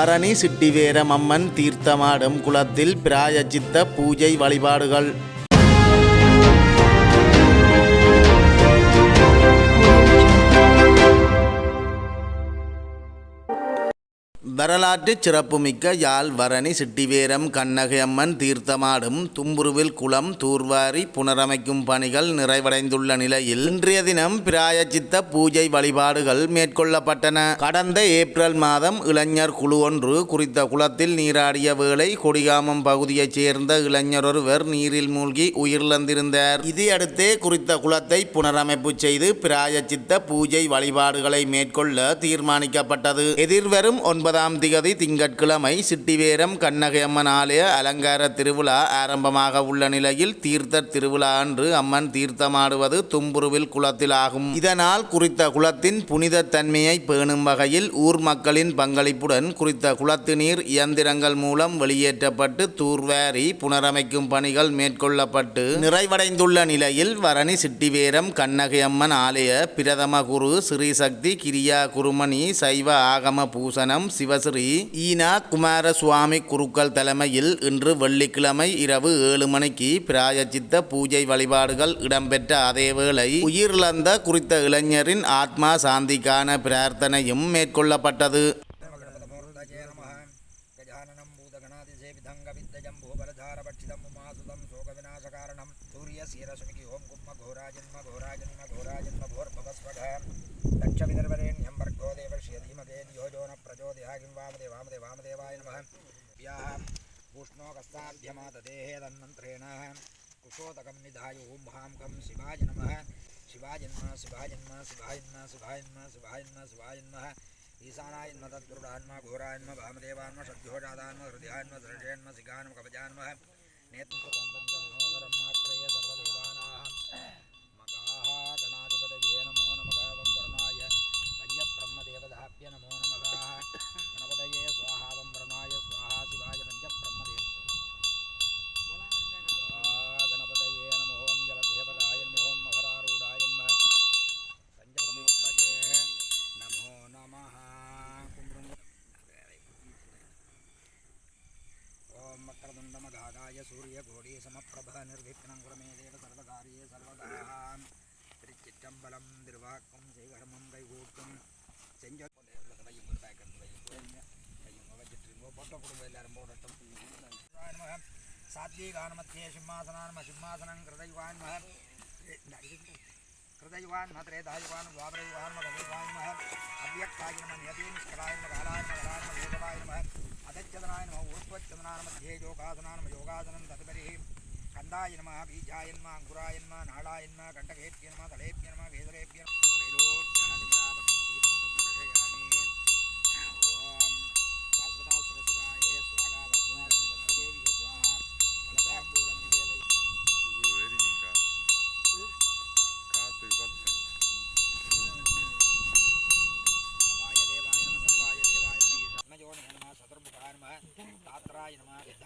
பரணி சிட்டிவேரம் அம்மன் தீர்த்தமாடும் குளத்தில் பிராயச்சித்த பூஜை வழிபாடுகள். வரலாற்று சிறப்புமிக்க யாழ் வரணி சிட்டிவேரம் கண்ணகையம்மன் தீர்த்தமாடும் தும்புருவில் குளம் தூர்வாரி புனரமைக்கும் பணிகள் நிறைவடைந்துள்ள நிலையில் இன்றைய தினம் பிராயச்சித்த பூஜை வழிபாடுகள் மேற்கொள்ளப்பட்டன. கடந்த ஏப்ரல் மாதம் இளைஞர் குழு ஒன்று குறித்த குளத்தில் நீராடிய வேளை கொடிகாமம் பகுதியைச் சேர்ந்த இளைஞர் ஒருவர் நீரில் மூழ்கி உயிரிழந்திருந்தார். இதையடுத்தே குறித்த குளத்தை புனரமைப்பு செய்து பிராயச்சித்த பூஜை வழிபாடுகளை மேற்கொள்ள தீர்மானிக்கப்பட்டது. எதிர்வரும் ஒன்பதாம் திகதி திங்கட்கிழமை சிட்டிவேரம் கண்ணகையம்மன் ஆலய அலங்கார திருவிழா ஆரம்பமாக உள்ள நிலையில் தீர்த்த திருவிழா அன்று அம்மன் தீர்த்தமாடுவது தும்புருவில் குளத்தில் ஆகும். இதனால் குறித்த குளத்தின் புனித தன்மையை பேணும் வகையில் ஊர் மக்களின் பங்களிப்புடன் குறித்த குளத்து நீர் இயந்திரங்கள் மூலம் வெளியேற்றப்பட்டு தூர்வாரி புனரமைக்கும் பணிகள் மேற்கொள்ளப்பட்டு நிறைவடைந்துள்ள நிலையில் வரணி சிட்டிவேரம் கண்ணகையம்மன் ஆலய பிரதம குரு ஸ்ரீசக்தி கிரியா குருமணி சைவ ஆகம பூசனம் ஸ்ரீ ஈனா குமாரசுவாமி குருக்கள் தலைமையில் இன்று வெள்ளிக்கிழமை இரவு ஏழு மணிக்கு பிராயச்சித்த பூஜை வழிபாடுகள் இடம்பெற்ற அதேவேளை உயிரிழந்த குறித்த இளைஞரின் ஆத்மா சாந்திக்கான பிரார்த்தனையும் மேற்கொள்ளப்பட்டது. சூரியசீரசுமிகி विष्णोकस्ताभ्यमातदेहेदन्नन्त्रेण कुशोतकं निधाय ॐ भां कं शिवाय नमः शिवाय नमः शिवाय नमः शिवाय नमः शिवाय नमः शिवाय नमः ईशानाय नम तत्पुरुडान्म घोराय भामदेवान्म सद्योजादान्म हृदयान्म दृढेन्म सिगान्म कवजान्म नेतृत्वं समप्रभ निर्विघ्नं कुरु मे देव सर्वकार्ये सर्वदा திருச்சிற்றம்பலம் திருவாக்கம் செய்கர்மம் கைகூட்டும் செஞ்ச கையும் ஒரு பேக் எடுத்து வைங்க கையும் வச்சுட்டு பொட்ட குடும்பம் எல்லாரும் போடட்டும் சாத்வீகானமத்தியே சிம்மாசனான்ம சிம்மாசனம் கிருதைவான்ம கிருதைவான்ம திரேதாயுவான் துவாபரைவான்ம கதைவான்ம அவ்யக்தாய நம நியதீ நிஷ்கராய நம காலாய நம கராய நம வேதவாய நம அதச்சதனாய நம ஊர்த்வச்சதனா நம தியே யோகாசனா நம யோகாசனம் ததுபரி கந்தாய நம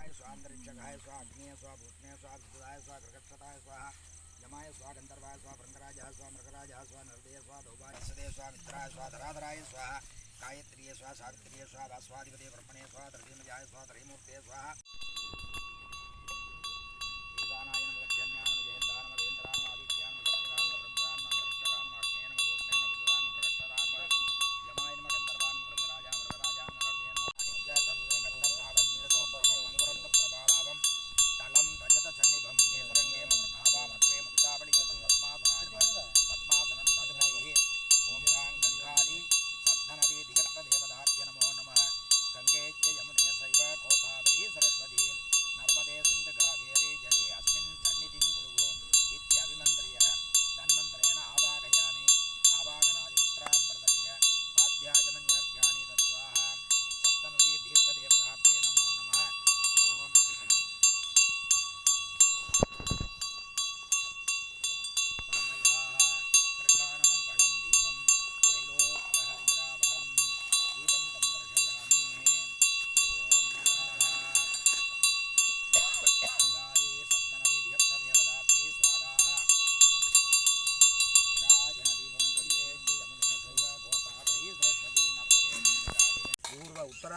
स्वाय स्वान्तरिक्षकाय स्वा अग्नेय स्वा भूष्णे स्वा विद्युदाय स्वा स्वाह स्वाहा यमाय स्वा गन्धर्वाय स्वा भृङ्गराजः स्वा मृगराजः स्वा नृदय स्वा धौभासदे स्वा मित्राय स्वा धराधराय स्वाहा, गायत्रीय स्वा सावित्र्ये स्वा भास्वाधिपते ब्रह्मणे स्वा त्रयीमजाय स्वा त्रयीमूर्ते स्वाहा।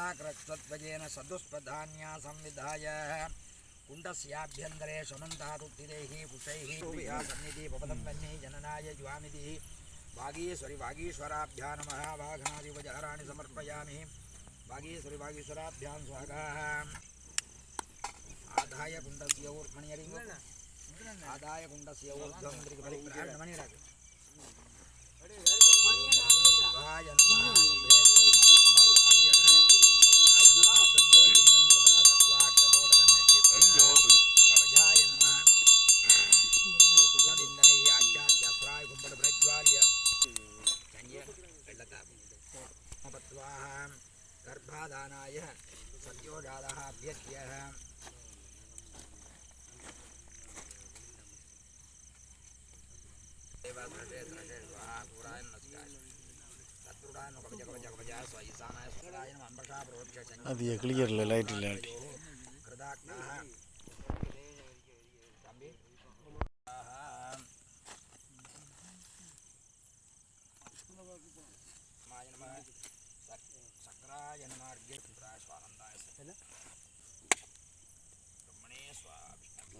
उत्तराक्रक्ष्वध्वजेन सदुष्पधान्या संविधाय। कुण्डस्याभ्यन्तरे पुषैः उभया सन्निधि पपदं वह्नि जननाय ज्वामितिः वागीश्वरि वागीश्वराभ्या नमः वाघनादिवजहराणि समर्पयामि। वागीश्वरि, वागीश्वराभ्यां स्वागाः आदाय कुण्डस्य ऊर्ध्वमणि आदाय कुण्डस्य ऊर्ध्वं मणिराज शिवाय नमः। ஈசானாய சுராய நம அம்பஷா புரோட்ச அது கிளியரில் லைட் இல்லாட்டி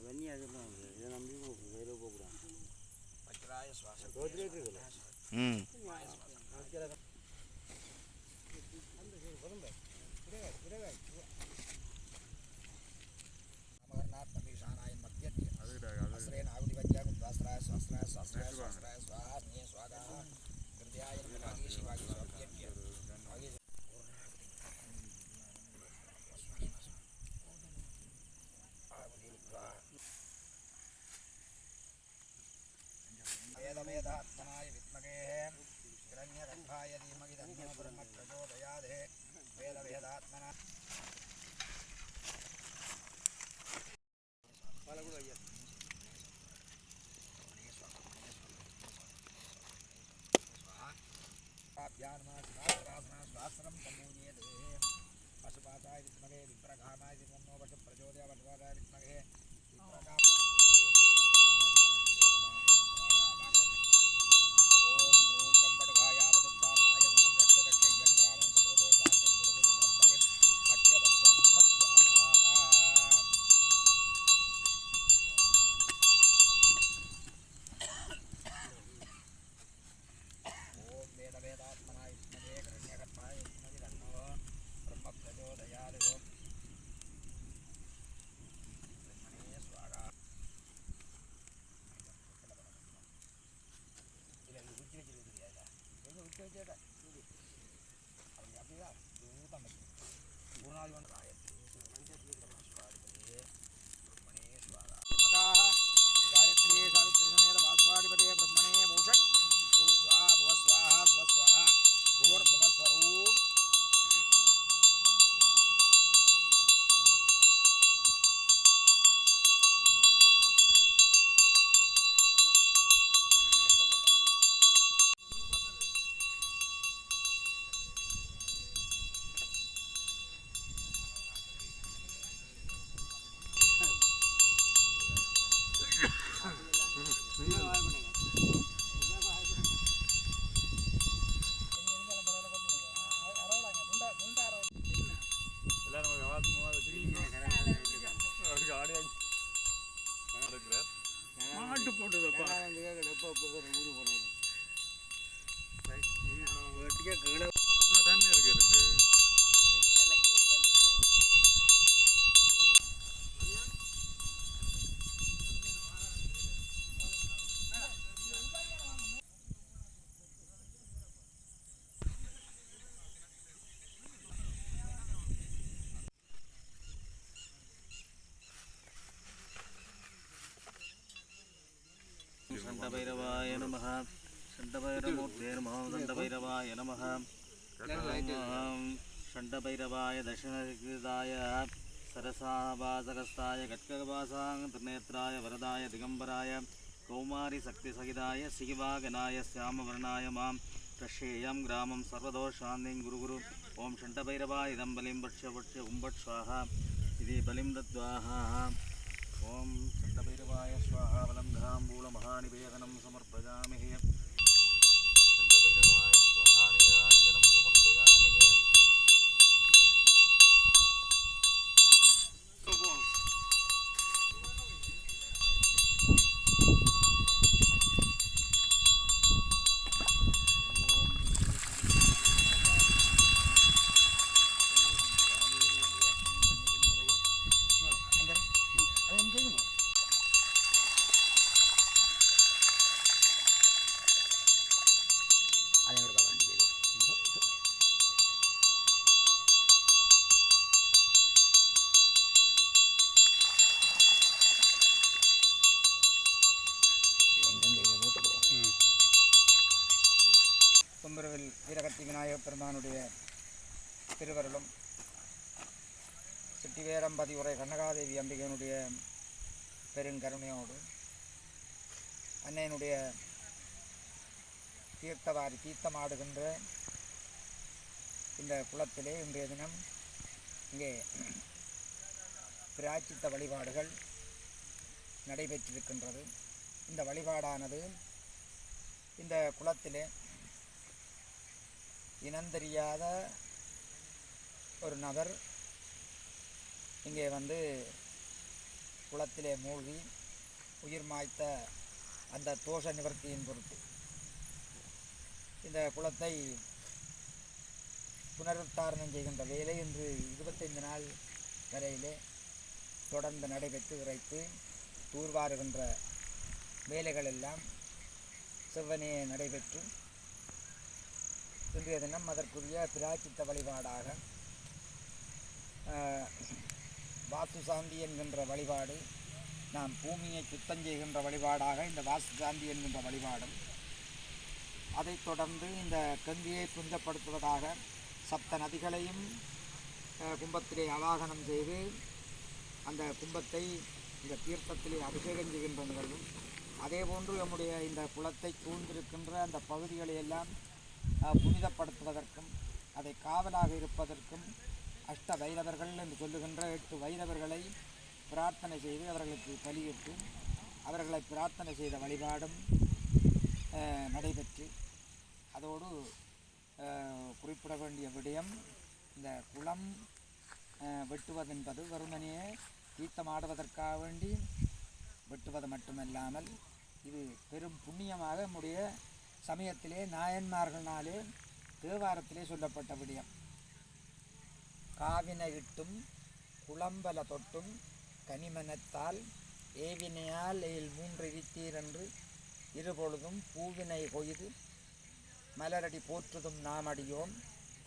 అవన్నీ అదుపులో ఉంటాయి ఇది నమ్మి వేరే పోకురాం स्वाहा ध्यायधीमगिदन्यब्रह्मप्रचोदयादे वेदभेदात्मना स्वाहाभ्यान्मासुरासुरासुरासुरं പറഞ്ഞു വേട്ടിക്ക് കീഴ சண்டபைரமூர்த்தே நம சண்டபைரவாய நம சண்டபைரவாய தட்சிணகிருதாய சரசாபாசகஸ்தாய கட்கபாசாங் திருநேத்ராய வரதாய திகம்பராய கௌமாரி சக்திசகிதாய சிகிவாகனாய சியாமவர்ணாய மாம் பிரஷேயம் கிராமம் சர்வதோஷாந்திங் குரு குரு ஓம் ஷண்டபைரவாய இதம் பலிம் பட்ச பட்ச உம்பட் ஸ்வாஹா இது பலிம் தத்வாஹா. ஓம் சண்டபைரவாய ஸ்வாஹா. பலம் தாம்பூலமகாநிவேதனம் சமர்ப்பயாமிஹே சக்கரவர்த்தி விநாயகப் பெருமானுடைய திருவருளும். சிட்டிவேரம்பதி உரை கண்ணகாதேவி அம்பிகையினுடைய பெருங்கருணையோடு அன்னையினுடைய தீர்த்தவாரி தீர்த்தமாடுகின்ற இந்த குளத்திலே இன்றைய தினம் இங்கே பிராச்சித்த வழிபாடுகள் நடைபெற்றிருக்கின்றது. இந்த வழிபாடானது இந்த குளத்திலே இனந்தெரியாத ஒரு நபர் இங்கே வந்து குளத்திலே மூழ்கி உயிர் மாய்த்த அந்த தோஷ நிவர்த்தியின் பொருட்டு. இந்த குளத்தை புனருத்தாரணம் செய்கின்ற வேலை இன்று இருபத்தைந்து நாள் வரையிலே தொடர்ந்து நடைபெற்று இறைத்து தூர்வாருகின்ற வேலைகள் எல்லாம் செவ்வனே நடைபெற்று இன்றைய தினம் அதற்குரிய பிராச்சித்த வழிபாடாக வாசு வாஸ்து சாந்தி என்கின்ற வழிபாடு நாம் பூமியை சுத்தம் செய்கின்ற வழிபாடாக இந்த வாஸ்து சாந்தி என்கின்ற வழிபாடும் அதைத் தொடர்ந்து இந்த கங்கையை புஞ்சப்படுத்துவதாக சப்த நதிகளையும் கும்பத்திலே அவாகனம் செய்து அந்த கும்பத்தை இந்த தீர்த்தத்திலே அபிஷேகம் செய்கின்ற நிகழ்வும் அதேபோன்று நம்முடைய இந்த குளத்தை சூழ்ந்திருக்கின்ற அந்த பகுதிகளை எல்லாம் புனிதப்படுத்துவதற்கும் அதை காவலாக இருப்பதற்கும் அஷ்ட வைரவர்கள் என்று சொல்லுகின்ற எட்டு வைரவர்களை பிரார்த்தனை செய்து அவர்களுக்கு பலியிட்டு அவர்களை பிரார்த்தனை செய்த வழிபாடும் நடைபெற்று அதோடு குறிப்பிட வேண்டிய விடயம் இந்த குளம் வெட்டுவதென்பது வெறுமனே தீர்த்தமாடுவதற்காக வேண்டி வெட்டுவது மட்டுமல்லாமல் இது பெரும் புண்ணியமாக நம்முடைய சமயத்திலே நாயன்மார்களாலே தேவாரத்திலே சொல்லப்பட்ட விடயம். காவினை இட்டும் குளம்பல தொட்டும் கனிமனத்தால் ஏவினையால் எயில் மூன்று இருபொழுதும் பூவினை கொய்து மலரடி போற்றுதும் நாமடியோம்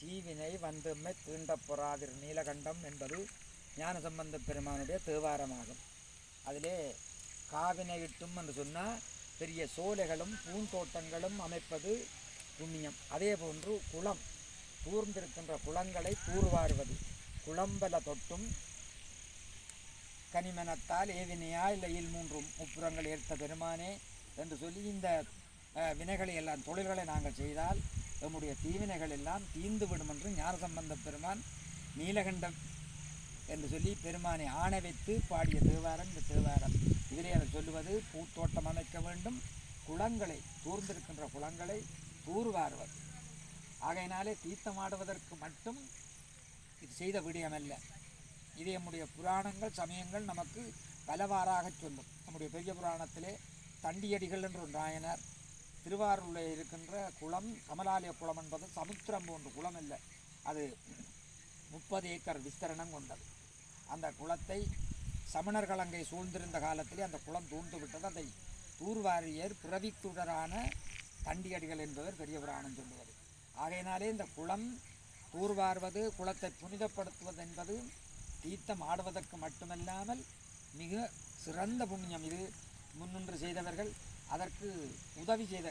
தீவினை வந்தும்மை தீண்டப்பொறாதிர் நீலகண்டம் என்பது ஞானசம்பந்த பெருமானுடைய தேவாரமாகும். அதிலே காவினை இட்டும் என்று சொன்னால் பெரிய சோலைகளும் பூந்தோட்டங்களும் அமைப்பது புண்ணியம். அதே போன்று குளம் தூர்ந்திருக்கின்ற குளங்களை தூர்வாருவது. குளம்பல தொட்டும் கனிமனத்தால் ஏவினையா இல்லை இல் மூன்றும் முப்புறங்கள் ஏற்ற பெருமானே என்று சொல்லி இந்த வினைகளை எல்லாம் தொழில்களை நாங்கள் செய்தால் நம்முடைய தீவினைகள் எல்லாம் தீந்துவிடும் என்று ஞானசம்பந்த பெருமான் நீலகண்டம் என்று சொல்லி பெருமானை ஆணை வைத்து பாடிய தேவாரம் இந்த தேவாரம். இதிலே அவர் சொல்லுவது பூத்தோட்டம் அமைக்க வேண்டும் குளங்களை தூர்ந்திருக்கின்ற குளங்களை தூர்வாருவது. ஆகையினாலே தீர்த்தமாடுவதற்கு மட்டும் இது செய்த விடயமல்ல. இது நம்முடைய புராணங்கள் சமயங்கள் நமக்கு பலவாறாக சொல்லும். நம்முடைய பெரிய புராணத்திலே தண்டியடிகள் என்று நாயனர் திருவாரூரில் இருக்கின்ற குளம் கமலாலய குளம் என்பது சமுத்திரம் போன்ற குளம் இல்லை அது முப்பது ஏக்கர் விஸ்தரணம் கொண்டது. அந்த குளத்தை சமணர்கள் அங்கே சூழ்ந்திருந்த காலத்திலே அந்த குளம் தூர்ந்து விட்டது. அதை தூர்வாரியர் பிறவித்துடரான தண்டியடிகள் என்பவர் பெரிய புராணம் சொல்லுவது. ஆகையினாலே இந்த குளம் தூர்வார்வது குளத்தை புனிதப்படுத்துவது என்பது தீர்த்தம் ஆடுவதற்கு மட்டுமல்லாமல் மிக சிறந்த புண்ணியம். இது முன்னின்று செய்தவர்கள் அதற்கு உதவி செய்த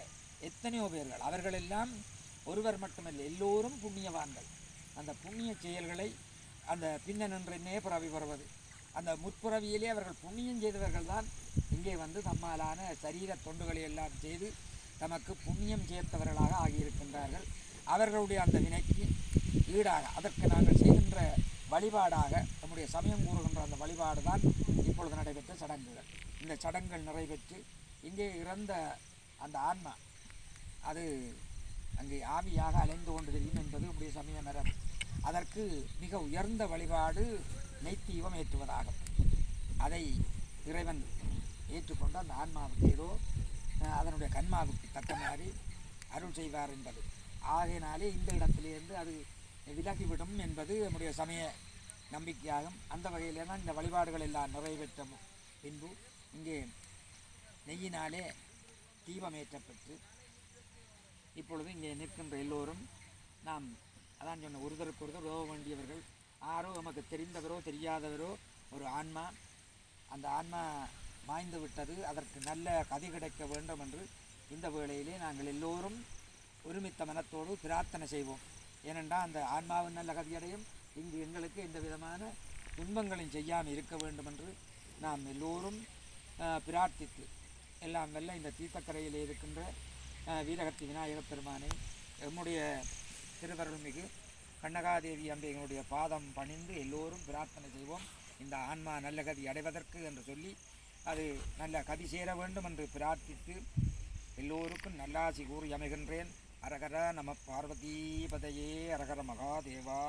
எத்தனையோ பேர்கள். அவர்களெல்லாம் ஒருவர் மட்டுமல்ல எல்லோரும் புண்ணியவான்கள். அந்த புண்ணிய செயல்களை அந்த பின்ன நின்றே பிறவி வருவது அந்த முற்புறவியிலே அவர்கள் புண்ணியம் செய்தவர்கள் தான் இங்கே வந்து தம்மாலான சரீர தொண்டுகளை எல்லாம் செய்து தமக்கு புண்ணியம் சேர்த்தவர்களாக ஆகியிருக்கின்றார்கள். அவர்களுடைய அந்த வினைக்கு ஈடாக அதற்கு நாங்கள் செய்கின்ற வழிபாடாக நம்முடைய சமயம் கூறுகின்ற அந்த வழிபாடு தான் இப்பொழுது நடைபெற்ற சடங்குகள். இந்த சடங்குகள் நிறைவேற்று இங்கே இறந்த அந்த ஆன்மா அது அங்கே ஆவியாக அலைந்து கொண்டு தெரியும் என்பது நம்முடைய சமய மரம் அதற்கு மிக உயர்ந்த வழிபாடு நெய்த்தீபம் ஏற்றுவதாகும். அதை இறைவன் ஏற்றுக்கொண்டு அந்த ஆன்மாவுக்கு ஏதோ அதனுடைய கண்மாவுக்கு தக்க மாதிரி அருள் செய்வார் என்பது. ஆகையினாலே இந்த இடத்திலிருந்து அது விலகிவிடும் என்பது நம்முடைய சமய நம்பிக்கையாகும். அந்த வகையில் தான் இந்த வழிபாடுகள் எல்லாம் நிறைவேற்ற பின்பு இங்கே நெய்யினாலே தீபமேற்றப்பட்டு இப்பொழுது இங்கே நிற்கின்ற எல்லோரும் நாம் அதான் சொன்ன ஒருதருக்கு ஒருத்தர் உதவ வேண்டியவர்கள் யாரோ நமக்கு தெரிந்தவரோ தெரியாதவரோ ஒரு ஆன்மா. அந்த ஆன்மா மாய்ந்து விட்டது. அதற்கு நல்ல கதி கிடைக்க வேண்டும் என்று இந்த வேளையிலே நாங்கள் எல்லோரும் ஒருமித்த மனத்தோடு பிரார்த்தனை செய்வோம். ஏனென்றால் அந்த ஆன்மாவின் நல்ல கதியடையும். இங்கு எங்களுக்கு எந்த விதமான துன்பங்களும் செய்யாமல் இருக்க வேண்டும் என்று நாம் எல்லோரும் பிரார்த்தித்து எல்லாம் வெல்ல இந்த தீர்த்தக்கரையில் இருக்கின்ற வீரகத்தி விநாயகப் பெருமானை எம்முடைய திருவருள்மிகு கண்ணகாதேவி அம்பிகையினுடைய பாதம் பணிந்து எல்லோரும் பிரார்த்தனை செய்வோம். இந்த ஆன்மா நல்ல கதி அடைவதற்கு என்று சொல்லி அது நல்ல கதி சேர வேண்டும் என்று பிரார்த்தித்து எல்லோருக்கும் நல்லாசி கூறி அமைகின்றேன். அரகர நம பார்வதீபதையே அரகர மகாதேவா.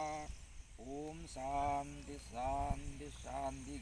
ஓம் சாந்தி சாந்தி சாந்தி